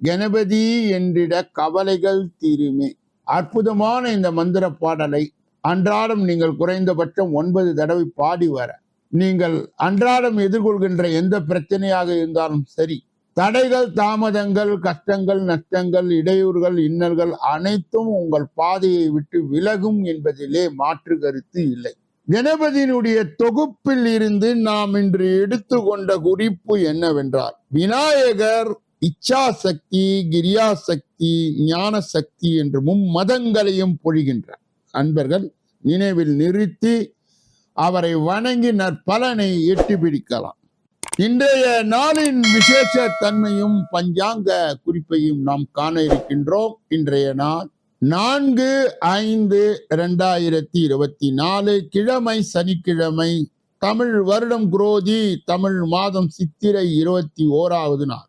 கணபதி என்றிட கவலைகள் தீருமே. அற்புதமான இந்த மந்திர பாடலை அன்றாடம் நீங்கள் குறைந்தபட்சம் ஒன்பது தடவை பாடி வர. நீங்கள் அன்றாடம் எதிர்கொள்கின்ற எந்த பிரச்சனையாக இருந்தாலும் சரி தடைகள் தாமதங்கள் கஷ்டங்கள் நஷ்டங்கள் இடையூறுகள் இன்னல்கள் அனைத்தும் உங்கள் பாதையை விட்டு விலகும் என்பதிலே மாற்று கருத்து இல்லை. கணபதியினுடைய தொகுப்பில் இருந்து நாம் இன்று எடுத்துக்கொண்ட குறிப்பு என்னவென்றால் விநாயகர் இச்சா சக்தி கிரியா சக்தி ஞான சக்தி என்று மும்மதங்களையும் பொழிகின்றார் அன்பர்கள் நினைவில் நிறுத்தி அவரை வணங்கி நற்பலனை எட்டி பிடிக்கலாம். இன்றைய நாளின் விசேஷ தன்மையும் பஞ்சாங்க குறிப்பையும் நாம் காண இருக்கின்றோம். இன்றைய நாள் நான்கு ஐந்து இரண்டாயிரத்தி இருபத்தி நாலு கிழமை சனிக்கிழமை தமிழ் வருடம் குரோதி தமிழ் மாதம் சித்திரை இருபத்தி ஓராவது நாள்.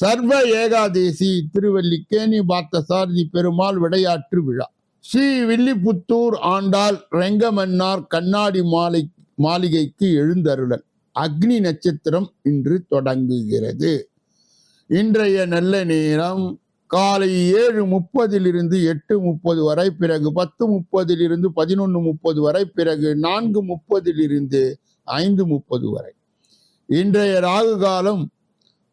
சர்வ ஏகாதேசி திருவல்லிக்கேணி பார்த்த சாரதி பெருமாள் விடையாற்று விழா. ஸ்ரீ வில்லிபுத்தூர் ஆண்டாள் ரெங்கமன்னார் கண்ணாடி மாலை மாளிகைக்கு எழுந்தருளல். அக்னி நட்சத்திரம் இன்று தொடங்குகிறது. இன்றைய நல்ல நேரம் காலை ஏழு முப்பதிலிருந்து எட்டு முப்பது வரை பிறகு பத்து முப்பதிலிருந்து பதினொன்று முப்பது வரை பிறகு நான்கு முப்பதிலிருந்து ஐந்து முப்பது வரை. இன்றைய ராகு காலம்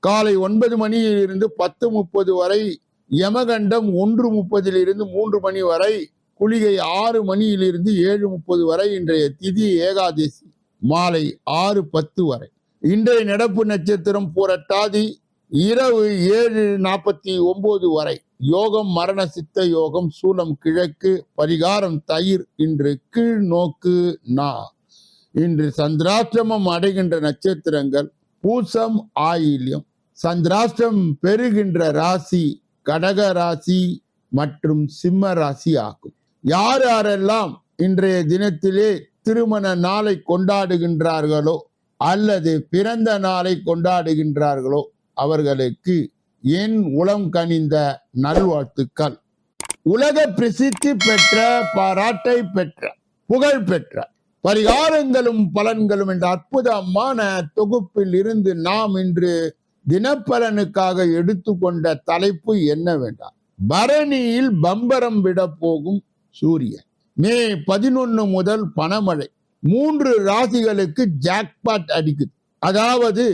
காலை ஒன்பது மணியிலிருந்து பத்து முப்பது வரை யமகண்டம் ஒன்று முப்பதிலிருந்து மூன்று மணி வரை குளிகை ஆறு மணியிலிருந்து ஏழு முப்பது வரை இன்றைய திதி ஏகாதசி மாலை ஆறு பத்து வரை. இன்றைய நடப்பு நட்சத்திரம் புரட்டாதி இரவு ஏழு நாற்பத்தி ஒன்பது வரை. யோகம் மரண சித்த யோகம் சூலம் கிழக்கு பரிகாரம் தயிர் இன்று கீழ் நோக்கு நா. இன்று சந்திராசிரமம் அடைகின்ற நட்சத்திரங்கள் பூசம் ஆயில்யம் சந்திராஷ்டம் பெறுகின்ற ராசி கடக ராசி மற்றும் சிம்ம ராசி ஆகும். யார் யாரெல்லாம் இன்றைய தினத்திலே திருமண நாளை கொண்டாடுகின்றார்களோ அல்லது பிறந்த நாளை கொண்டாடுகின்றார்களோ அவர்களுக்கு என் உளம் கனிந்த நல்வாழ்த்துக்கள். உலக பிரசித்தி பெற்ற பாராட்டை பெற்ற புகழ் பெற்ற பரிகாரங்களும் பலன்களும் என்ற அற்புதமான தொகுப்பில் இருந்து நாம் இன்று தினப்பலனுக்காக எடுத்துக்கொண்ட தலைப்பு என்ன வேண்டாம்? பரணியில் பம்பரம் விட போகும் சூரியன். மே பதினொன்னு முதல் பணமழை மூன்று ராசிகளுக்கு ஜாக்பாட் அடிக்குது. அதாவது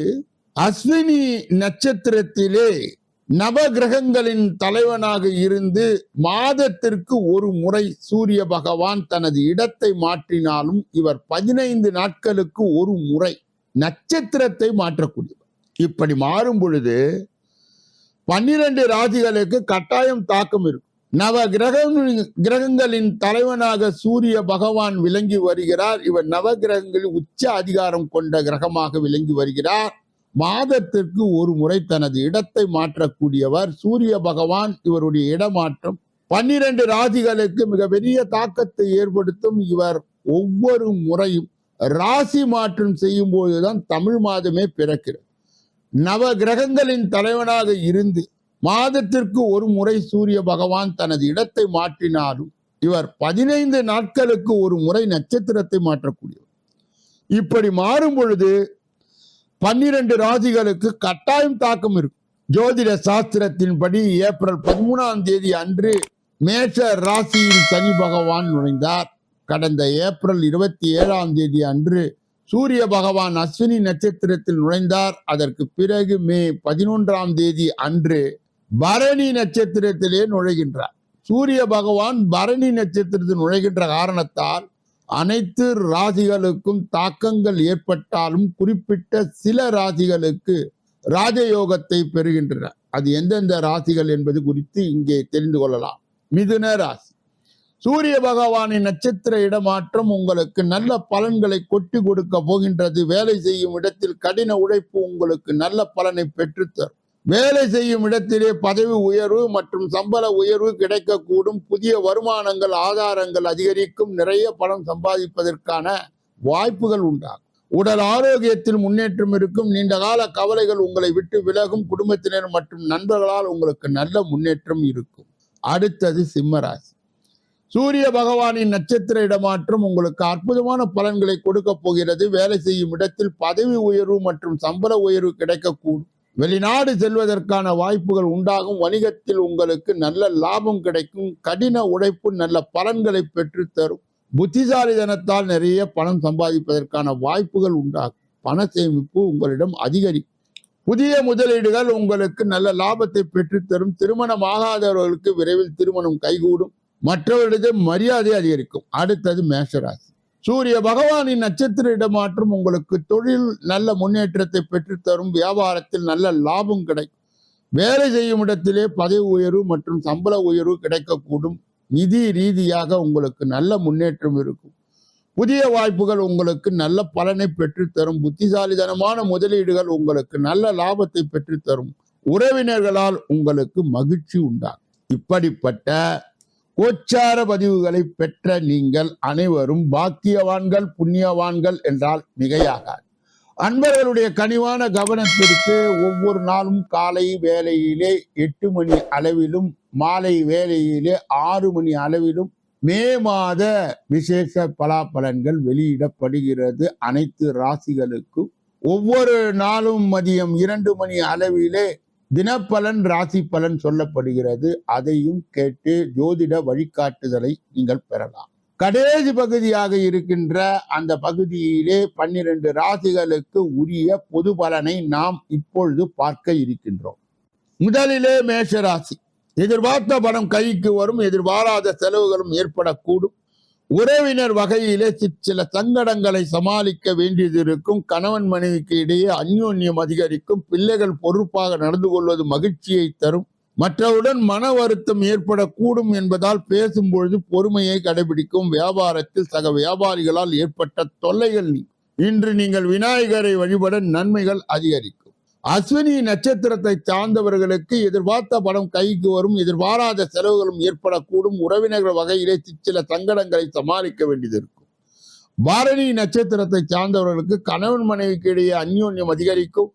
அஸ்வினி நட்சத்திரத்திலே நவகிரகங்களின் தலைவனாக இருந்து மாதத்திற்கு ஒரு முறை சூரிய பகவான் தனது இடத்தை மாற்றினாலும் இவர் பதினைந்து நாட்களுக்கு ஒரு முறை நட்சத்திரத்தை மாற்றக்கூடிய இப்படி மாறும் பொழுது பன்னிரண்டு ராசிகளுக்கு கட்டாயம் தாக்கம் இருக்கும். நவ கிரக கிரகங்களின் தலைவனாக சூரிய பகவான் விளங்கி வருகிறார். இவர் நவ கிரகங்களில் உச்ச அதிகாரம் கொண்ட கிரகமாக விளங்கி வருகிறார். மாதத்திற்கு ஒரு முறை தனது இடத்தை மாற்றக்கூடியவர் சூரிய பகவான். இவருடைய இடமாற்றம் பன்னிரண்டு ராசிகளுக்கு மிகப்பெரிய தாக்கத்தை ஏற்படுத்தும். இவர் ஒவ்வொரு முறையும் ராசி மாற்றம் செய்யும் போதுதான் தமிழ் மாதமே பிறக்கிறது. நவ கிரகங்களின் தலைவனாக இருந்து மாதத்திற்கு ஒரு முறை சூரிய பகவான் தனது இடத்தை மாற்றினாலும் இவர் பதினைந்து நாட்களுக்கு ஒரு முறை நட்சத்திரத்தை மாற்றக்கூடியவர். இப்படி மாறும் பொழுது பன்னிரண்டு ராசிகளுக்கு கட்டாயம் தாக்கம் இருக்கும். ஜோதிட சாஸ்திரத்தின்படி ஏப்ரல் பதிமூணாம் தேதி அன்று மேஷ ராசியில் சனி பகவான் நுழைந்தார். கடந்த ஏப்ரல் இருபத்தி ஏழாம் தேதி அன்று சூரிய பகவான் அஸ்வினி நட்சத்திரத்தில் நுழைந்தார். அதற்கு பிறகு மே பதினொன்றாம் தேதி அன்று பரணி நட்சத்திரத்திலே நுழைகின்றார். சூரிய பகவான் பரணி நட்சத்திரத்தில் நுழைகின்ற காரணத்தால் அனைத்து ராசிகளுக்கும் தாக்கங்கள் ஏற்பட்டாலும் குறிப்பிட்ட சில ராசிகளுக்கு ராஜயோகத்தை பெறுகின்றன. அது எந்தெந்த ராசிகள் என்பது குறித்து இங்கே தெரிந்து கொள்ளலாம். மிதுன ராசி. சூரிய பகவானின் நட்சத்திர இடமாற்றம் உங்களுக்கு நல்ல பலன்களை கொட்டி கொடுக்க போகின்றது. வேலை செய்யும் இடத்தில் கடின உழைப்பு உங்களுக்கு நல்ல பலனை பெற்றுத்தரும். வேலை செய்யும் இடத்திலே பதவி உயர்வு மற்றும் சம்பள உயர்வு கிடைக்கக்கூடும். புதிய வருமானங்கள் ஆதாரங்கள் அதிகரிக்கும். நிறைய பணம் சம்பாதிப்பதற்கான வாய்ப்புகள் உண்டாகும். உடல் ஆரோக்கியத்தில் முன்னேற்றம் இருக்கும். நீண்ட கால கவலைகள் உங்களை விட்டு விலகும். குடும்பத்தினர் மற்றும் நண்பர்களால் உங்களுக்கு நல்ல முன்னேற்றம் இருக்கும். அடுத்தது சிம்மராசி சூரிய பகவானின் நட்சத்திர இடமாற்றம் உங்களுக்கு அற்புதமான பலன்களை கொடுக்க போகிறது. வேலை செய்யும் இடத்தில் பதவி உயர்வு மற்றும் சம்பள உயர்வு கிடைக்கக்கூடும். வெளிநாடு செல்வதற்கான வாய்ப்புகள் உண்டாகும். வணிகத்தில் உங்களுக்கு நல்ல லாபம் கிடைக்கும். கடின உழைப்பு நல்ல பலன்களை பெற்று தரும் புத்திசாலிதனத்தால் நிறைய பணம் சம்பாதிப்பதற்கான வாய்ப்புகள் உண்டாகும். பண சேமிப்பு உங்களிடம் அதிகரிக்கும் புதிய முதலீடுகள் உங்களுக்கு நல்ல லாபத்தை பெற்றுத்தரும். திருமணம் ஆகாதவர்களுக்கு விரைவில் திருமணம் கைகூடும். மற்றவர்களிடம் மரியாதை அதிகரிக்கும். அடுத்தது மேஷராசி. சூரிய பகவானின் நட்சத்திர இடமாற்றம் உங்களுக்கு தொழில் நல்ல முன்னேற்றத்தை பெற்றுத்தரும். வியாபாரத்தில் நல்ல லாபம் கிடைக்கும். வேலை செய்யும் இடத்திலே பதவி உயர்வு மற்றும் சம்பள உயர்வு கிடைக்கக்கூடும். நிதி ரீதியாக உங்களுக்கு நல்ல முன்னேற்றம் இருக்கும். புதிய வாய்ப்புகள் உங்களுக்கு நல்ல பலனை பெற்றுத்தரும். புத்திசாலிதனமான முதலீடுகள் உங்களுக்கு நல்ல லாபத்தை பெற்றுத்தரும். உறவினர்களால் உங்களுக்கு மகிழ்ச்சி உண்டாகும். இப்படிப்பட்ட கோச்சார பதிவுகளை பெற்ற நீங்கள் அனைவரும் பாக்கியவான்கள் புண்ணியவான்கள் என்றால் மிகையாகாது. அன்பர்களுடைய கனிவான கவனத்திற்கு ஒவ்வொரு நாளும் காலை வேலையிலே எட்டு மணி அளவிலும் மாலை வேலையிலே ஆறு மணி அளவிலும் மே மாத விசேஷ பலாபலன்கள் வெளியிடப்படுகிறது. அனைத்து ராசிகளுக்கும் ஒவ்வொரு நாளும் மதியம் இரண்டு மணி அளவிலே தினப்பலன் ராசி பலன் சொல்லப்படுகிறது. அதையும் கேட்டு ஜோதிட வழிகாட்டுதலை நீங்கள் பெறலாம். கடைசி பகுதியாக இருக்கின்ற அந்த பகுதியிலே பன்னிரண்டு ராசிகளுக்கு உரிய பொது பலனை நாம் இப்பொழுது பார்க்க இருக்கின்றோம். முதலிலே மேஷ ராசி எதிர்பார்த்த பணம் கைக்கு வரும் எதிர்பாராத செலவுகளும் ஏற்படக்கூடும். உறவினர் வகையிலே சில சங்கடங்களை சமாளிக்க வேண்டியது இருக்கும். கணவன் மனைவிக்கு இடையே அந்யோன்யம் அதிகரிக்கும். பிள்ளைகள் பொறுப்பாக நடந்து கொள்வது மகிழ்ச்சியை தரும். மற்றவுடன் மன வருத்தம் ஏற்படக்கூடும் என்பதால் பேசும்பொழுது பொறுமையை கடைபிடிக்கும். வியாபாரத்தில் சக வியாபாரிகளால் ஏற்பட்ட தொல்லைகள் இன்று நீங்கள் விநாயகரை வழிபட நன்மைகள் அதிகரிக்கும். அஸ்வினி நட்சத்திரத்தை சார்ந்தவர்களுக்கு எதிர்பார்த்த பணம் கைக்கு வரும் எதிர்பாராத செலவுகளும் ஏற்படக்கூடும். உறவினர்கள் வகையிலே சில சங்கடங்களை சமாளிக்க வேண்டியது இருக்கும். பாரணி நட்சத்திரத்தை சார்ந்தவர்களுக்கு கணவன் மனைவிக்கு இடையே அந்யோன்யம் அதிகரிக்கும்.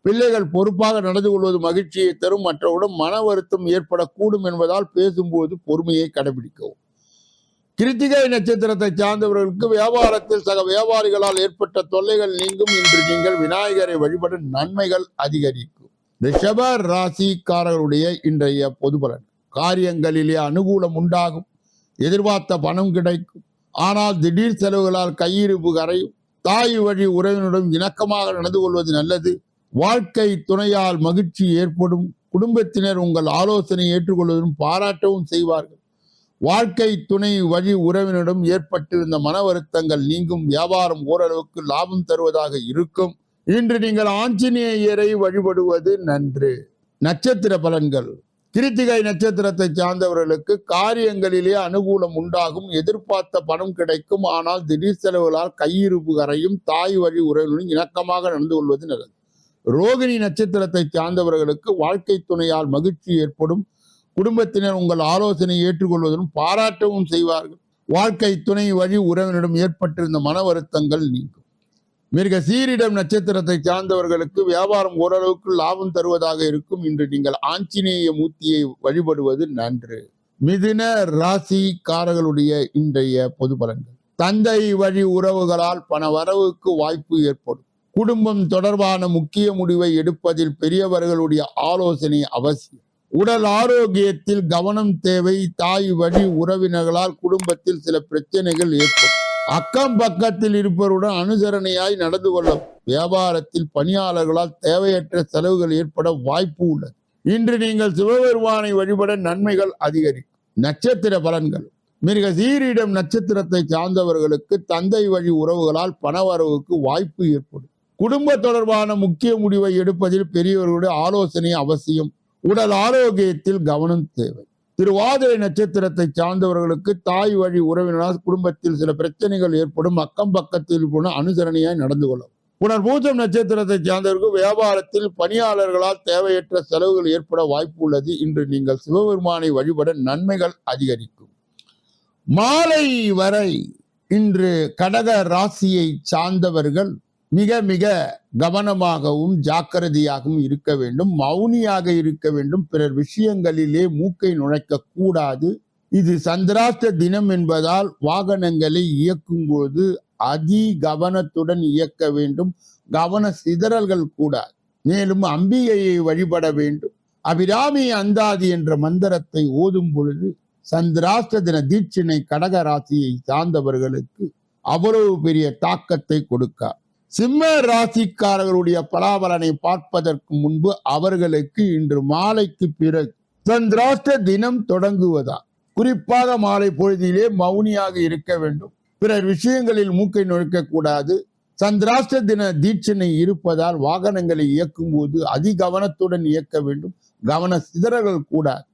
பிள்ளைகள் பொறுப்பாக நடந்து கொள்வது மகிழ்ச்சியை தரும். மற்றவுடன் மன வருத்தம் ஏற்படக்கூடும் என்பதால் பேசும்போது பொறுமையை கடைபிடிக்கவும். கிருத்திகை நட்சத்திரத்தை சார்ந்தவர்களுக்கு வியாபாரத்தில் சக வியாபாரிகளால் ஏற்பட்ட தொல்லைகள் நீங்கும் இன்று நீங்கள் விநாயகரை வழிபட நன்மைகள் அதிகரிக்கும். ரிஷப ராசிக்காரர்களுடைய இன்றைய பொது பலன். காரியங்களிலே அனுகூலம் உண்டாகும். எதிர்பார்த்த பணம் கிடைக்கும். ஆனால் திடீர் செலவுகளால் கையிருப்பு கரையும். தாய் வழி உறவினருடன் இணக்கமாக நடந்து கொள்வது நல்லது. வாழ்க்கை துணையால் மகிழ்ச்சி ஏற்படும். குடும்பத்தினர் உங்கள் ஆலோசனை ஏற்றுக்கொள்வதும் பாராட்டவும் செய்வார்கள். வாழ்க்கை துணை வழி உறவினரிடம் ஏற்பட்டிருந்த மன வருத்தங்கள் நீங்கும். வியாபாரம் ஓரளவுக்கு லாபம் தருவதாக இருக்கும். இன்று நீங்கள் ஆஞ்சநேயரை வழிபடுவது நன்று. நட்சத்திர பலன்கள். கிருத்திகை நட்சத்திரத்தை சார்ந்தவர்களுக்கு காரியங்களிலே அனுகூலம் உண்டாகும். எதிர்பார்த்த பணம் கிடைக்கும். ஆனால் திடீர் செலவுகளால் கையிருப்பு கரையும் தாய் வழி உறவினரும் இணக்கமாக நடந்து கொள்வது நல்லது. ரோகிணி நட்சத்திரத்தை சார்ந்தவர்களுக்கு வாழ்க்கை துணையால் மகிழ்ச்சி ஏற்படும். குடும்பத்தினர் உங்கள் ஆலோசனை ஏற்றுக்கொள்வதுடன் பாராட்டவும் செய்வார்கள். வாழ்க்கை துணை வழி உறவினரிடம் ஏற்பட்டிருந்த மன வருத்தங்கள் நீங்கும். மிருக சீரிடம் நட்சத்திரத்தை சார்ந்தவர்களுக்கு வியாபாரம் ஓரளவுக்கு லாபம் தருவதாக இருக்கும். இன்று நீங்கள் ஆஞ்சநேய மூர்த்தியை வழிபடுவது நன்று. மிதுன ராசிக்காரர்களுடைய இன்றைய பொது பலன்கள். தந்தை வழி உறவுகளால் பண வரவுக்கு வாய்ப்பு ஏற்படும். குடும்பம் தொடர்பான முக்கிய முடிவை எடுப்பதில் பெரியவர்களுடைய ஆலோசனை அவசியம். உடல் ஆரோக்கியத்தில் கவனம் தேவை. தாய் வழி உறவினர்களால் குடும்பத்தில் சில பிரச்சனைகள் ஏற்படும். அக்கம் பக்கத்தில் இருப்பவருடன் அனுசரணையாய் நடந்து கொள்ளும் வியாபாரத்தில் பணியாளர்களால் தேவையற்ற செலவுகள் ஏற்பட வாய்ப்பு உள்ளது. இன்று நீங்கள் சிவபெருமானை வழிபட நன்மைகள் அதிகரிக்கும். நட்சத்திர பலன்கள். மிருக சீரிடம் நட்சத்திரத்தை சார்ந்தவர்களுக்கு தந்தை வழி உறவுகளால் பணவரவுக்கு வாய்ப்பு ஏற்படும். குடும்ப தொடர்பான முக்கிய முடிவை எடுப்பதில் பெரியவர்களுடைய ஆலோசனை அவசியம். உடல் ஆரோக்கியத்தில் கவனம் தேவை. திருவாதிரை நட்சத்திரத்தை சார்ந்தவர்களுக்கு தாய் வழி உறவினரால் குடும்பத்தில் சில பிரச்சனைகள் ஏற்படும். அக்கம் பக்கத்தில் போன அனுசரணையாய் நடந்து கொள்ளும் புனர்பூசம் நட்சத்திரத்தை சார்ந்தவர்கள் வியாபாரத்தில் பணியாளர்களால் தேவையற்ற செலவுகள் ஏற்பட வாய்ப்பு உள்ளது. இன்று நீங்கள் சிவபெருமானை வழிபட நன்மைகள் அதிகரிக்கும். மாலை வரை இன்று கடக ராசியை சார்ந்தவர்கள் மிக மிக கவனமாகவும் ஜாக்கிரதையாகவும் இருக்க வேண்டும். மௌனியாக இருக்க வேண்டும். பிறர் விஷயங்களிலே மூக்கை நுழைக்க கூடாது. இது சந்திராஷ்ட தினம் என்பதால் வாகனங்களை இயக்கும் போது அதி கவனத்துடன் இயக்க வேண்டும். கவன சிதறல்கள் கூடாது. மேலும் அம்பிகையை வழிபட வேண்டும். அபிராமி அந்தாதி என்ற மந்திரத்தை ஓதும் பொழுது சந்திராஷ்ட தின தீட்சிணை கடக ராசியை சார்ந்தவர்களுக்கு அவ்வளவு பெரிய தாக்கத்தை கொடுக்க சிம்ம ராசிக்காரர்களுடைய பலாபலனை பார்ப்பதற்கு முன்பு அவர்களுக்கு இன்று மாலைக்கு பிறகு சந்திராஷ்ட தினம் தொடங்குவதா? குறிப்பாக மாலை பொழுதிலே மௌனியாக இருக்க வேண்டும். பிறர் விஷயங்களில் மூக்கை நுழைக்கக்கூடாது. சந்திராஷ்ட தின தீட்சணை இருப்பதால் வாகனங்களை இயக்கும் போது அதிகவனத்துடன் இயக்க வேண்டும். கவன சிதறல்கள் கூடாது.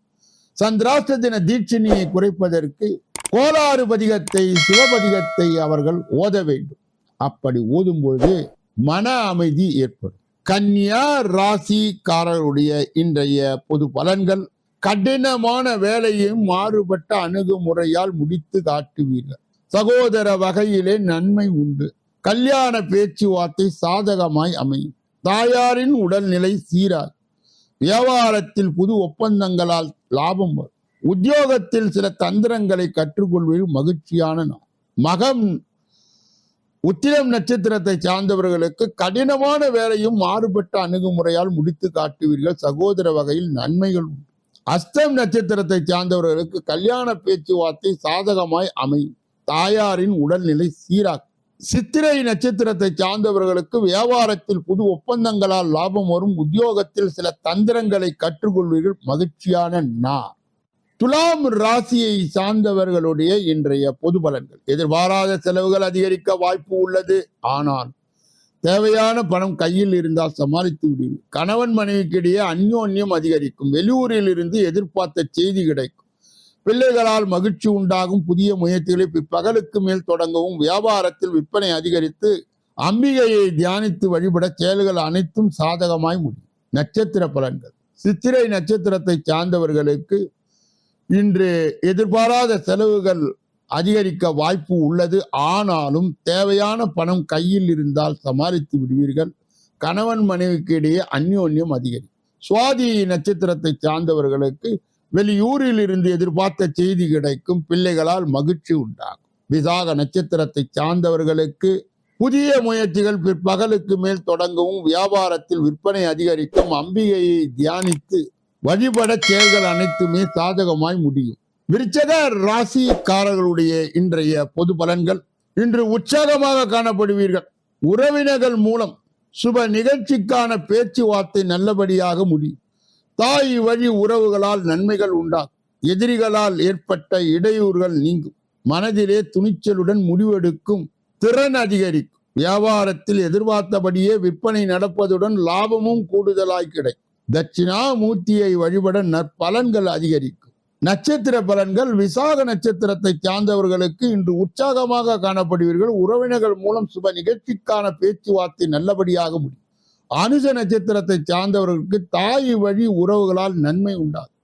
சந்திராஷ்ட தின தீட்சணியை குறைப்பதற்கு கோளாறு பதிகத்தை சிவபதிகத்தை அவர்கள் ஓத வேண்டும். அப்படி ஓதும் பொழுது மன அமைதி ஏற்படும். கன்னியா ராசிக்காரருடைய இன்றைய பொது பலன்கள் கடினமான வேலையும் மாறுபட்ட அணுகுமுறையால் முடித்து காட்டுவீர்கள். சகோதர வகையிலே நன்மை உண்டு. கல்யாண பேச்சுவார்த்தை சாதகமாய் அமையும். தாயாரின் உடல்நிலை சீராய் வியாபாரத்தில் புது ஒப்பந்தங்களால் லாபம் வரும். உத்தியோகத்தில் சில தந்திரங்களை கற்றுக்கொள்வது மகிழ்ச்சியான நாள். மகம் உத்திரம் நட்சத்திரத்தை சார்ந்தவர்களுக்கு கடினமான வேலையும் மாறுபட்ட அணுகுமுறையால் முடித்து காட்டுவீர்கள். சகோதர வகையில் நன்மைகள். உண்டு அஸ்தம் நட்சத்திரத்தை சார்ந்தவர்களுக்கு கல்யாண பேச்சுவார்த்தை சாதகமாய் அமையும். தாயாரின் உடல்நிலை சீராக்கும் சித்திரை நட்சத்திரத்தை சார்ந்தவர்களுக்கு வியாபாரத்தில் புது ஒப்பந்தங்களால் லாபம் வரும். உத்தியோகத்தில் சில தந்திரங்களை கற்றுக்கொள்வீர்கள். மகிழ்ச்சியான நா துலாம் ராசியை சார்ந்தவர்களுடைய இன்றைய பொது பலன்கள். எதிர்பாராத செலவுகள் அதிகரிக்க வாய்ப்பு உள்ளது. ஆனால் தேவையான பணம் கையில் இருந்தால் சமாளித்து விடுவீர்கள். கணவன் மனைவிக்கிடையே அந்யோன்யம் அதிகரிக்கும். வெளியூரில் இருந்து எதிர்பார்த்த செய்தி கிடைக்கும். பிள்ளைகளால் மகிழ்ச்சி உண்டாகும். புதிய முயற்சிகளை பகலுக்கு மேல் தொடங்கவும் வியாபாரத்தில் விற்பனை அதிகரித்து அம்பிகையை தியானித்து வழிபட செயல்கள் அனைத்தும் சாதகமாய் முடியும். நட்சத்திர பலன்கள். சித்திரை நட்சத்திரத்தை சார்ந்தவர்களுக்கு இன்று எதிர்பாராத செலவுகள் அதிகரிக்க வாய்ப்பு உள்ளது. ஆனாலும் தேவையான பணம் கையில் இருந்தால் சமாளித்து விடுவீர்கள். கணவன் மனைவிக்கு இடையே அந்யோன்யம் அதிகரிக்கும் சுவாதி நட்சத்திரத்தை சார்ந்தவர்களுக்கு வெளியூரில் இருந்து எதிர்பார்த்த செய்தி கிடைக்கும். பிள்ளைகளால் மகிழ்ச்சி உண்டாகும். விசாக நட்சத்திரத்தை சார்ந்தவர்களுக்கு புதிய முயற்சிகள் பிற்பகலுக்கு மேல் தொடங்கவும் வியாபாரத்தில் விற்பனை அதிகரிக்கும். அம்பிகையை தியானித்து வழிபட செயல்கள் அனைத்துமே சாதகமாய் முடியும். விருச்சக ராசிக்காரர்களுடைய இன்றைய பொது பலன்கள் இன்று உற்சாகமாக காணப்படுவீர்கள். உறவினர்கள் மூலம் சுப நிகழ்ச்சிக்கான பேச்சுவார்த்தை நல்லபடியாக முடியும். தாய் வழி உறவுகளால் நன்மைகள் உண்டாகும் எதிரிகளால் ஏற்பட்ட இடையூறுகள் நீங்கும். மனதிலே துணிச்சலுடன் முடிவெடுக்கும் திறன் அதிகரிக்கும். வியாபாரத்தில் எதிர்பார்த்தபடியே விற்பனை நடப்பதுடன் லாபமும் கூடுதலாய் கிடைக்கும். தட்சிணாமூர்த்தியை வழிபட நற்பலன்கள் அதிகரிக்கும். நட்சத்திர பலன்கள் விசாக நட்சத்திரத்தை சார்ந்தவர்களுக்கு இன்று உற்சாகமாக காணப்படுவீர்கள். உறவினர்கள் மூலம் சுப நிகழ்ச்சிக்கான பேச்சுவார்த்தை நல்லபடியாக முடியும். அனுச நட்சத்திரத்தை சார்ந்தவர்களுக்கு தாய் வழி உறவுகளால் நன்மை உண்டாகும்.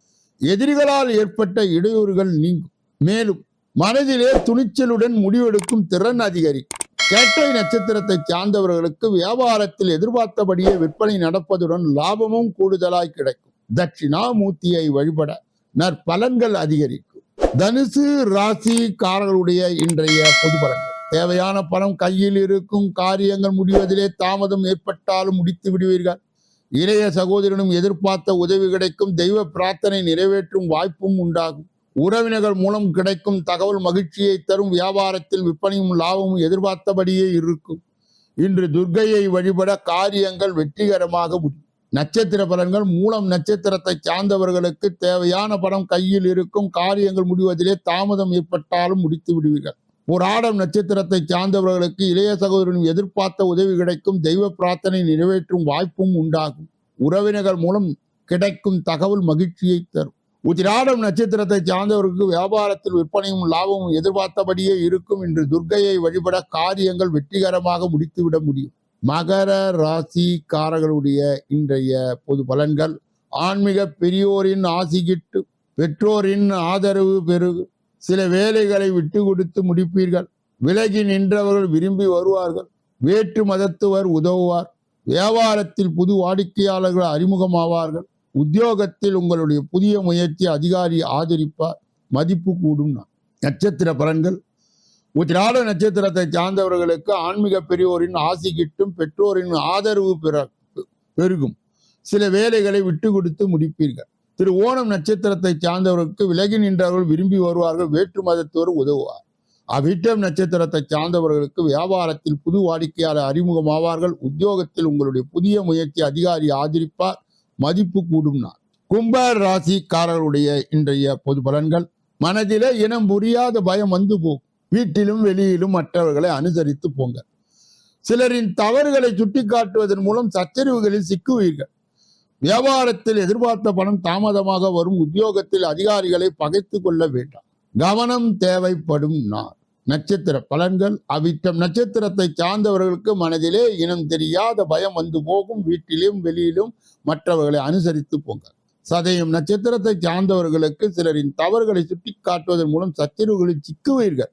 எதிரிகளால் ஏற்பட்ட இடையூறுகள் நீங்கும். மேலும் மனதிலே துணிச்சலுடன் முடிவெடுக்கும் திறன் அதிகரிக்கும். கேட்டை நட்சத்திரத்தை சார்ந்தவர்களுக்கு வியாபாரத்தில் எதிர்பார்த்தபடியே விற்பனை நடப்பதுடன் லாபமும் கூடுதலாய் கிடைக்கும். தட்சிணாமூர்த்தியை வழிபட நற்பலன்கள் அதிகரிக்கும். தனுசு ராசிக்காரர்களுடைய இன்றைய பொது பலன்கள். தேவையான பணம் கையில் இருக்கும் காரியங்கள் முடிவதிலே தாமதம் ஏற்பட்டாலும் முடித்து விடுவீர்கள். இளைய சகோதரனும் எதிர்பார்த்த உதவி கிடைக்கும் தெய்வ பிரார்த்தனை நிறைவேற்றும் வாய்ப்பும் உண்டாகும். உறவினர்கள் மூலம் கிடைக்கும் தகவல் மகிழ்ச்சியை தரும் வியாபாரத்தில் விற்பனையும் லாபமும் எதிர்பார்த்தபடியே இருக்கும். இன்று துர்க்கையை வழிபட காரியங்கள் வெற்றிகரமாக முடியும் நட்சத்திர பலன்கள் மூலம் நட்சத்திரத்தை சார்ந்தவர்களுக்கு தேவையான பணம் கையில் இருக்கும் காரியங்கள் முடிவதிலே தாமதம் ஏற்பட்டாலும் முடித்து விடுவீர்கள். ஒரு ஆடம் நட்சத்திரத்தை சார்ந்தவர்களுக்கு இளைய சகோதரனும் எதிர்பார்த்த உதவி கிடைக்கும் தெய்வ பிரார்த்தனை நிறைவேற்றும் வாய்ப்பும் உண்டாகும். உறவினர்கள் மூலம் கிடைக்கும் தகவல் மகிழ்ச்சியை தரும். உத்திராடம் நட்சத்திரத்தை சார்ந்தவர்களுக்கு வியாபாரத்தில் விற்பனையும் லாபமும் எதிர்பார்த்தபடியே இருக்கும் என்று துர்க்கையை வழிபட காரியங்கள் வெற்றிகரமாக முடித்துவிட முடியும். மகர ராசிக்காரர்களுடைய இன்றைய பொது பலன்கள். ஆன்மீக பெரியோரின் ஆசி கிட்டு பெற்றோரின் ஆதரவு பெருகு சில வேலைகளை விட்டு கொடுத்து முடிப்பீர்கள். விலகி நின்றவர்கள் விரும்பி வருவார்கள். வேற்று மதத்துவர் உதவுவார். வியாபாரத்தில் புது வாடிக்கையாளர்கள் அறிமுகமாவார்கள். உத்தியோகத்தில் உங்களுடைய புதிய முயற்சி அதிகாரி ஆதரிப்பார் மதிப்பு கூடும் நட்சத்திர பலன்கள். உத்திராட நட்சத்திரத்தை சார்ந்தவர்களுக்கு ஆன்மீக பெரியோரின் ஆசி கிட்டும் பெற்றோரின் ஆதரவு பெற பெருகும். சில வேலைகளை விட்டு கொடுத்து முடிப்பீர்கள். திரு ஓணம் நட்சத்திரத்தை சார்ந்தவர்களுக்கு விலகி நின்றவர்கள் விரும்பி வருவார்கள் வேற்று மதத்தோர் உதவுவார். அவிட்டம் நட்சத்திரத்தை சார்ந்தவர்களுக்கு வியாபாரத்தில் புது வாடிக்கையாளர் அறிமுகமாவார்கள் உத்தியோகத்தில் உங்களுடைய புதிய முயற்சி அதிகாரி ஆதரிப்பார் மதிப்பு கூடும் நாள் கும்ப ராசிக்காரருடைய இன்றைய பொது பலன்கள். மனதிலே இனம் புரியாத பயம் வந்து போகும் வீட்டிலும் வெளியிலும் மற்றவர்களை அனுசரித்து போங்க. சிலரின் தவறுகளை சுட்டிக்காட்டுவதன் மூலம் சச்சரிவுகளில் சிக்குவீர்கள். வியாபாரத்தில் எதிர்பார்த்த பணம் தாமதமாக வரும். உத்தியோகத்தில் அதிகாரிகளை பகைத்து கொள்ள வேண்டாம். கவனம் தேவைப்படும் நாள். நட்சத்திர பலன்கள் அவிட்டம். நட்சத்திரத்தை சார்ந்தவர்களுக்கு மனதிலே இனம் தெரியாத பயம் வந்து போகும். வீட்டிலும் வெளியிலும் மற்றவர்களை அனுசரித்து போங்க சதயம் நட்சத்திரத்தை சார்ந்தவர்களுக்கு சிலரின் தவறுகளை சுட்டி காட்டுவதன் மூலம் சச்சரிவுகளில் சிக்குவீர்கள்.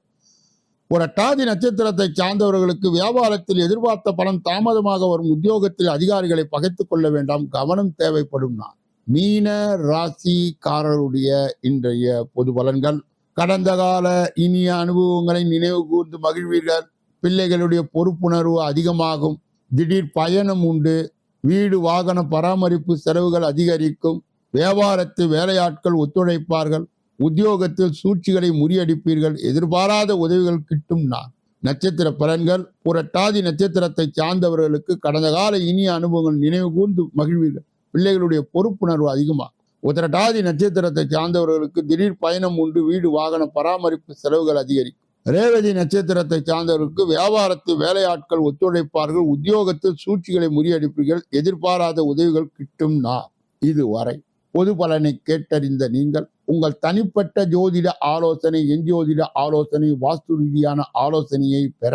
புரட்டாதி நட்சத்திரத்தை சார்ந்தவர்களுக்கு வியாபாரத்தில் எதிர்பார்த்த பணம் தாமதமாக வரும். உத்தியோகத்தில் அதிகாரிகளை பகைத்துக் கொள்ள வேண்டாம். கவனம் தேவைப்படும் நான். மீன ராசிக்காரருடைய இன்றைய பொது பலன்கள். கடந்த கால இனிய அனுபவங்களை நினைவு கூர்ந்து மகிழ்வீர்கள். பிள்ளைகளுடைய பொறுப்புணர்வு அதிகமாகும். திடீர் பயணம் உண்டு. வீடு வாகன பராமரிப்பு செலவுகள் அதிகரிக்கும். வியாபாரத்தில் வேலையாட்கள் ஒத்துழைப்பார்கள். உத்தியோகத்தில் சூழ்ச்சிகளை முறியடிப்பீர்கள். எதிர்பாராத உதவிகள் கிட்டும் நான். நட்சத்திர பலன்கள் புரட்டாதி நட்சத்திரத்தை சார்ந்தவர்களுக்கு கடந்த கால இனிய அனுபவங்கள் நினைவு கூர்ந்து மகிழ்வீர்கள். பிள்ளைகளுடைய பொறுப்புணர்வு அதிகமாகும் உத்திரட்டாதி நட்சத்திரத்தை சார்ந்தவர்களுக்கு திடீர் பயணம் உண்டு வீடு வாகன பராமரிப்பு செலவுகள் அதிகரிக்கும். ரேவதி நட்சத்திரத்தை சார்ந்தவர்களுக்கு வியாபாரத்தில் வேலையாட்கள் ஒத்துழைப்பார்கள் உத்தியோகத்தில் சூழ்ச்சிகளை முறியடிப்பீர்கள் எதிர்பாராத உதவிகள் கிட்டும் நான் இதுவரை பொது பலனை கேட்டறிந்த நீங்கள் உங்கள் தனிப்பட்ட ஜோதிட ஆலோசனை எஞ்சோதிட ஆலோசனை வாஸ்து ரீதியான ஆலோசனையை பெற